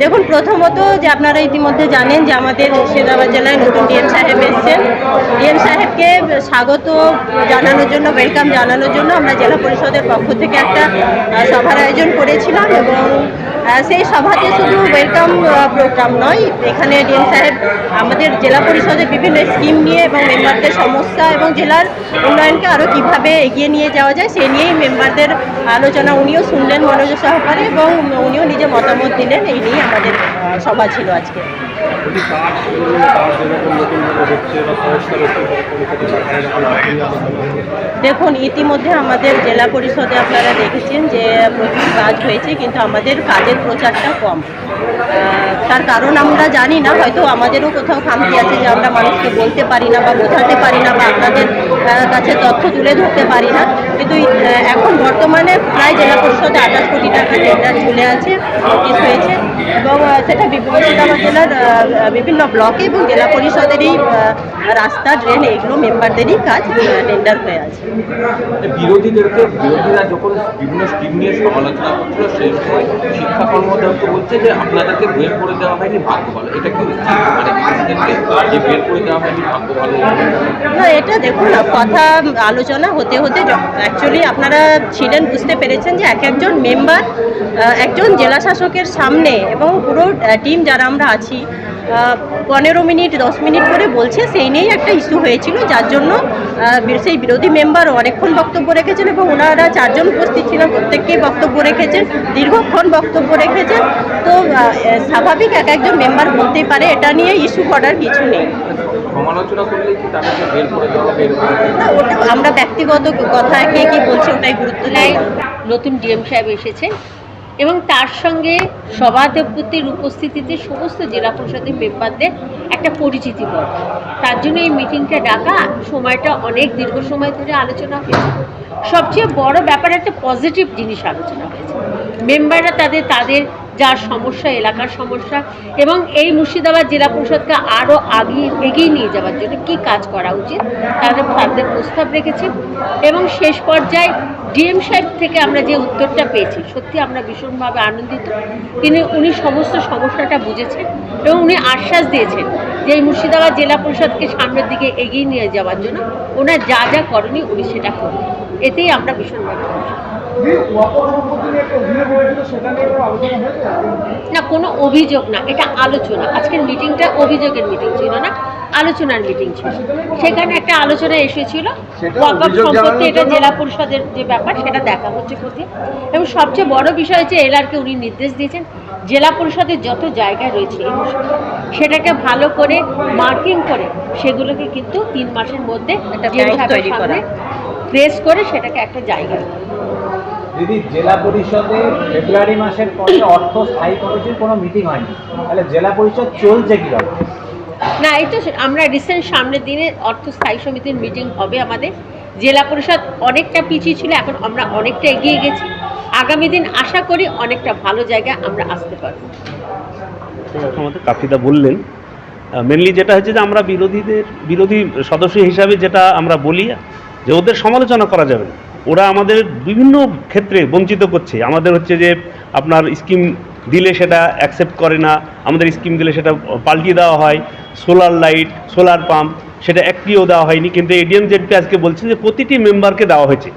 দেখুন, প্রথমত যে আপনারা ইতিমধ্যে জানেন যে আমাদের মুর্শিদাবাদ জেলায় নতুন ডিএম সাহেব এসছেন। ডিএম সাহেবকে স্বাগত জানানোর জন্য, ওয়েলকাম জানানোর জন্য আমরা জেলা পরিষদের পক্ষ থেকে একটা সভার আয়োজন করেছিলাম এবং সেই সভাতে শুধু ওয়েলকাম প্রোগ্রাম নয়, এখানে ডিএম সাহেব আমাদের জেলা পরিষদের বিভিন্ন স্কিম নিয়ে এবং মেম্বারদের সমস্যা এবং জেলার উন্নয়নকে আরও কীভাবে এগিয়ে নিয়ে যাওয়া যায়, সে নিয়েই মেম্বারদের আলোচনা। উনিও শুনলেন মনোজ সহকারে এবং উনিও নিজে মতামত দিলেন, এই নিয়ে আমাদের সভা ছিল আজকে। দেখুন, ইতিমধ্যে আমাদের জেলা পরিষদে আপনারা দেখেছেন যে প্রচুর কাজ হয়েছে, কিন্তু আমাদের কাজের প্রচারটা কম। তার কারণ আমরা জানি না, হয়তো আমাদেরও কোথাও খামতি আছে যে আমরা মানুষকে বলতে পারি না বা বোঝাতে পারি না বা আপনাদের কাছে তথ্য তুলে ধরতে পারি না। কিন্তু বর্তমানে প্রায় জেলা পরিষদে আঠাশ কোটি টাকা টেন্ডার চলে আছে নোটিশ হয়েছে। এবং সেটা বি- মুর্শিদাবাদ জেলার বিভিন্ন ব্লকে এবং জেলা পরিষদেরই রাস্তা ড্রেন এগুলো মেম্বারদেরই কাজ টেন্ডার হয়ে আছে। বিরোধীদেরকে বিরোধীরা যখন বিভিন্ন স্কিম নিয়ে সমালোচনা করছিল সেই সময় শিক্ষা কর্মদপ্তর বলছে যে আপনাদেরকে বের করে দেওয়া হয়নি ভাগ্য ভালো। এটা কি মানে বের করে দেওয়া হয়নি ভাগ্য ভালো না এটা দেখুন কথা আলোচনা হতে হতে অ্যাকচুয়ালি আপনারা ছিলেন বুঝতে পেরেছেন যে এক একজন মেম্বার একজন জেলা শাসকের সামনে এবং পুরো টিম যারা আমরা আছি পনেরো মিনিট, দশ মিনিট করে বলছে, সেই নিয়েই একটা ইস্যু হয়েছিল, যার জন্য সেই বিরোধী মেম্বার অনেকক্ষণ বক্তব্য রেখেছেন এবং ওনারা চারজন উপস্থিত ছিলেন, প্রত্যেককেই বক্তব্য রেখেছেন, দীর্ঘক্ষণ বক্তব্য রেখেছেন। তো স্বাভাবিক এক একজন মেম্বার বলতেই পারে, এটা নিয়ে ইস্যু করার কিছু নেই। সমালোচনা করলে কি তাদেরকে বের করে দেওয়া আমরা ব্যক্তিগত কথা কে কি বলছে ওটাই গুরুত্ব নেই। নতুন ডিএম সাহেব এসেছেন এবং তার সঙ্গে সভাধিপতির উপস্থিতিতে সমস্ত জেলা পরিষদের মেম্বারদের একটা পরিচিতি পর্ব তার জন্য এই মিটিংটা ডাকা সময়টা অনেক দীর্ঘ সময় ধরে আলোচনা হয়েছে। সবচেয়ে বড় ব্যাপার একটা পজিটিভ জিনিস আলোচনা হয়েছে। মেম্বাররা তাদের তাদের যার সমস্যা, এলাকার সমস্যা, এবং এই মুর্শিদাবাদ জেলা পরিষদকে আরও আগিয়ে, এগিয়ে নিয়ে যাওয়ার জন্য কি কাজ করা উচিত, তাদের তাদের প্রস্তাব রেখেছে এবং শেষ পর্যায়ে ডিএম সাহেব থেকে আমরা যে উত্তরটা পেয়েছি, সত্যি আমরা ভীষণভাবে আনন্দিত। তিনি, উনি সমস্ত সমস্যাটা বুঝেছেন এবং উনি আশ্বাস দিয়েছেন যে এই মুর্শিদাবাদ জেলা পরিষদকে সামনের দিকে এগিয়ে নিয়ে যাওয়ার জন্য ওনার যা যা করণীয় উনি সেটা করবেন। এতেই আমরা ভীষণভাবে। না কোনো অভিযোগ না এটা আলোচনা। আজকের মিটিংটা অভিযোগের মিটিং ছিল না আলোচনার মিটিং ছিল। সেখানে একটা আলোচনা এসেছিল। ওয়াকফ সম্পত্তি এটা জেলা পরিষদের যে ব্যাপার সেটা দেখা হচ্ছে কোথায় এবং সবচেয়ে বড় বিষয় হচ্ছে এলআরকে উনি নির্দেশ দিয়েছেন জেলা পরিষদের যত জায়গা রয়েছে সেটাকে ভালো করে মার্কিং করে সেগুলোকে কিন্তু তিন মাসের মধ্যে একটা প্রেস করে সেটাকে একটা জায়গায় দিদি জেলা পরিষদে ফেব্রুয়ারি মাসের পরে অর্থ স্থায়ী কমিটির কোনো মিটিং হয়নি তাহলে জেলা পরিষদ চলছে কীভাবে? না এই তো আমরা রিসেন্ট সামনের দিনে অর্থ স্থায়ী সমিতির মিটিং হবে আমাদের। জেলা পরিষদ অনেকটা পিছিয়ে ছিল এখন আমরা অনেকটা এগিয়ে গেছি। আগামী দিন আশা করি অনেকটা ভালো জায়গায় আমরা আসতে পারব। আমাদের কাফিদা বললেন মেনলি যেটা হচ্ছে যে আমরা বিরোধীদের বিরোধী সদস্য হিসাবে যেটা আমরা বলি যে ওদের সমালোচনা করা যাবে না। ওরা আমাদের বিভিন্ন ক্ষেত্রে বঞ্চিত করছে। আমাদের হচ্ছে যে আপনার স্কিম দিলে সেটা অ্যাকসেপ্ট করে না, আমাদের স্কিম দিলে সেটা পাল্টিয়ে দেওয়া হয় সোলার লাইট সোলার পাম্প সেটা একটিও দেওয়া হয়নি। কিন্তু এডিএম জেডপি আজকে বলছে যে প্রতিটি মেম্বারকে দেওয়া হয়েছে।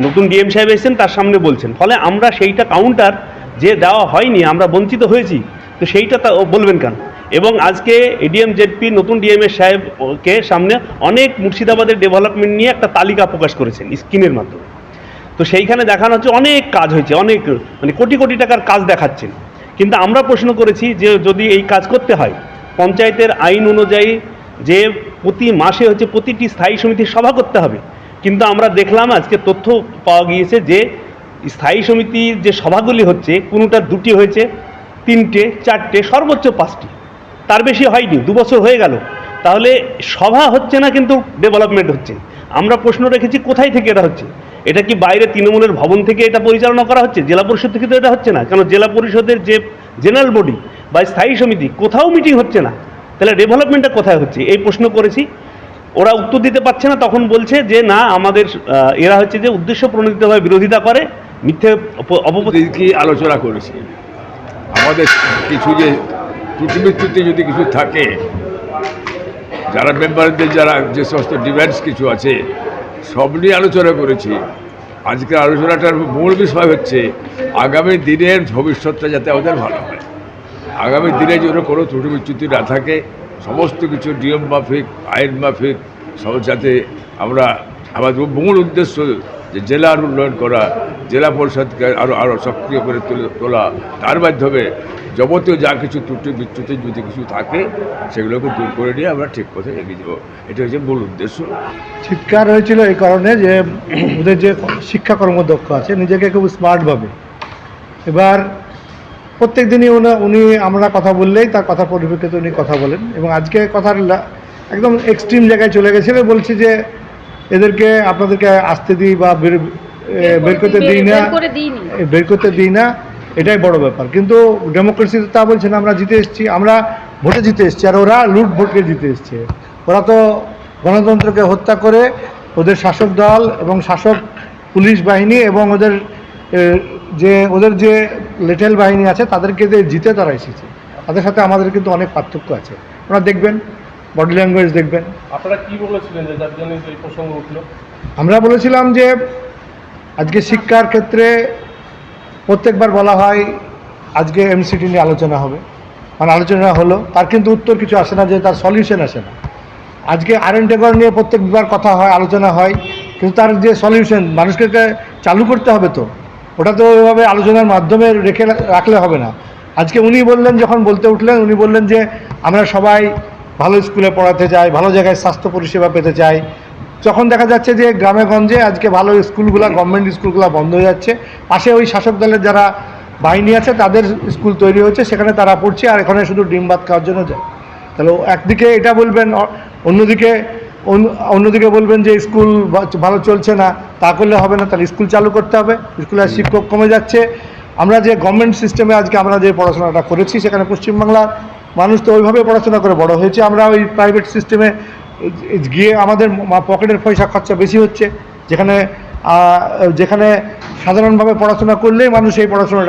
নতুন ডিএম সাহেব এসেছেন, তার সামনে বলছেন। ফলে আমরা সেইটা কাউন্টার যে দেওয়া হয়নি, আমরা বঞ্চিত হয়েছি। তো সেইটা তা বলবেন কেন? এবং আজকে এডিএম জেডপি নতুন ডিএমএ সাহেবকে সামনে অনেক মুর্শিদাবাদের ডেভেলপমেন্ট নিয়ে একটা তালিকা প্রকাশ করেছেন স্কিমের মাধ্যমে। তো সেইখানে দেখানো হচ্ছে অনেক কাজ হয়েছে, অনেক মানে কোটি কোটি টাকার কাজ দেখাচ্ছেন। কিন্তু আমরা প্রশ্ন করেছি যে যদি এই কাজ করতে হয়, পঞ্চায়েতের আইন অনুযায়ী যে প্রতি মাসে হচ্ছে প্রতিটি স্থায়ী সমিতির সভা করতে হবে, কিন্তু আমরা দেখলাম আজকে তথ্য পাওয়া গিয়েছে যে স্থায়ী সমিতির যে সভাগুলি হচ্ছে কোনোটা দুটি হয়েছে, তিনটে, চারটে, সর্বোচ্চ পাঁচটি। তার বেশি হয়নি, দু বছর হয়ে গেল। তাহলে সভা হচ্ছে না কিন্তু ডেভেলপমেন্ট হচ্ছে। আমরা প্রশ্ন রেখেছি, কোথায় থেকে এটা হচ্ছে? এটা কি বাইরে তৃণমূলের ভবন থেকে এটা পরিচালনা করা হচ্ছে? জেলা পরিষদ থেকে তো এটা হচ্ছে না। কারণ জেলা পরিষদের যে জেনারেল বডি বা স্থায়ী সমিতি, কোথাও মিটিং হচ্ছে না। তাহলে ডেভেলপমেন্টটা কোথায় হচ্ছে? এই প্রশ্ন করেছি। ওরা উত্তর দিতে পারছে না, তখন বলছে যে, না, আমাদের এরা হচ্ছে যে উদ্দেশ্য প্রণোদিতভাবে বিরোধিতা করে, মিথ্যে অপ- অপপ্রচার আলোচনা করেছে? আমাদের কিছু যে ত্রুটি যদি কিছু থাকে, যারা মেম্বারদের যারা যে সমস্ত ডিমান্ডস কিছু আছে, সব নিয়ে আলোচনা করেছি। আজকের আলোচনাটার মূল বিষয় হচ্ছে, আগামী দিনের ভবিষ্যৎটা যাতে আমাদের ভালো হয়। আগামী দিনে যেন কোনো ত্রুটি বিচ্যুতি না থাকে, সমস্ত কিছু নিয়ম মাফিক, আইন মাফিক, সব যাতে আমরা, আমাদের মূল উদ্দেশ্য যে জেলার উন্নয়ন করা, জেলা পরিষদকে আরও আরও সক্রিয় করে তুলে- তোলা, তার মাধ্যমে যাবতীয় যা কিছু ত্রুটি বিচ্যুতি যদি কিছু থাকে, সেগুলোকে দূর করে নিয়ে আমরা ঠিক পথে এগিয়ে যাব। এটা হচ্ছে মূল উদ্দেশ্য। চিৎকার হয়েছিল এই কারণে যে ওদের যে শিক্ষা কর্মদক্ষ আছে, নিজেকে খুব স্মার্ট ভাবে। এবার প্রত্যেক দিনই উনি আমরা কথা বললেই তার কথা পরিপ্রেক্ষিতে উনি কথা বলেন। এবং আজকে কথার একদম এক্সট্রিম জায়গায় চলে গেছিলেন বলছি যে এদেরকে আপনাদেরকে আসতে দিই বা বের বের করতে দিই। না। বের করতে দিই না। এটাই বড় ব্যাপার। কিন্তু ডেমোক্রেসিতে তা বলছেন আমরা জিতে এসেছি। আমরা ভোটে জিতে এসেছি আর ওরা লুট ভোটকে জিতে এসছে। ওরা তো গণতন্ত্রকে হত্যা করে ওদের শাসক দল এবং শাসক পুলিশ বাহিনী এবং ওদের যে ওদের যে লিটেল বাহিনী আছে তাদেরকে দিয়ে জিতে তারা এসেছে। তাদের সাথে আমাদের কিন্তু অনেক পার্থক্য আছে। ওরা দেখবেন বডি ল্যাঙ্গুয়েজ দেখবেন। আপনারা কি বলেছিলেন যে যার জন্য এই প্রসঙ্গ উঠল? আমরা বলেছিলাম যে আজকে শিক্ষার ক্ষেত্রে প্রত্যেকবার বলা হয় আজকে এমসিটি নিয়ে আলোচনা হবে। মানে আলোচনা হলো তার কিন্তু উত্তর কিছু আসে না যে তার সলিউশন আসে না। আজকে আর এন টেকর নিয়ে প্রত্যেকবার কথা হয় আলোচনা হয় কিন্তু তার যে সলিউশন মানুষকে চালু করতে হবে তো ওটা তো ওইভাবে আলোচনার মাধ্যমে রেখে রাখলে হবে না। আজকে উনি বললেন যখন বলতে উঠলেন উনি বললেন যে আমরা সবাই ভালো স্কুলে পড়াতে চাই ভালো জায়গায় স্বাস্থ্য পরিষেবা পেতে চাই যখন দেখা যাচ্ছে যে গ্রামে গঞ্জে আজকে ভালো স্কুলগুলো গভর্নমেন্ট স্কুলগুলো বন্ধ হয়ে যাচ্ছে, পাশে ওই শাসক দলের যারা বাহিনী আছে, তাদের স্কুল তৈরি হচ্ছে, সেখানে তারা পড়ছে আর এখানে শুধু ডিম ভাত খাওয়ার জন্য যায়। তাহলে একদিকে এটা বলবেন অন্যদিকে, অন্য- অন্যদিকে বলবেন যে স্কুল ভালো চলছে না, তা করলে হবে না, তাহলে স্কুল চালু করতে হবে, স্কুলের শিক্ষক কমে যাচ্ছে। আমরা যে গভর্নমেন্ট সিস্টেমে আজকে আমরা যে পড়াশোনাটা করেছি, সেখানে পশ্চিমবাংলার মানুষ তো ওইভাবে পড়াশোনা করে বড় হয়েছে। আমরা ওই প্রাইভেট সিস্টেমে গিয়ে আমাদের পকেটের পয়সা খরচা বেশি হচ্ছে। যেখানে যেখানে সাধারণভাবে পড়াশোনা করলেই মানুষ এই পড়াশোনাটা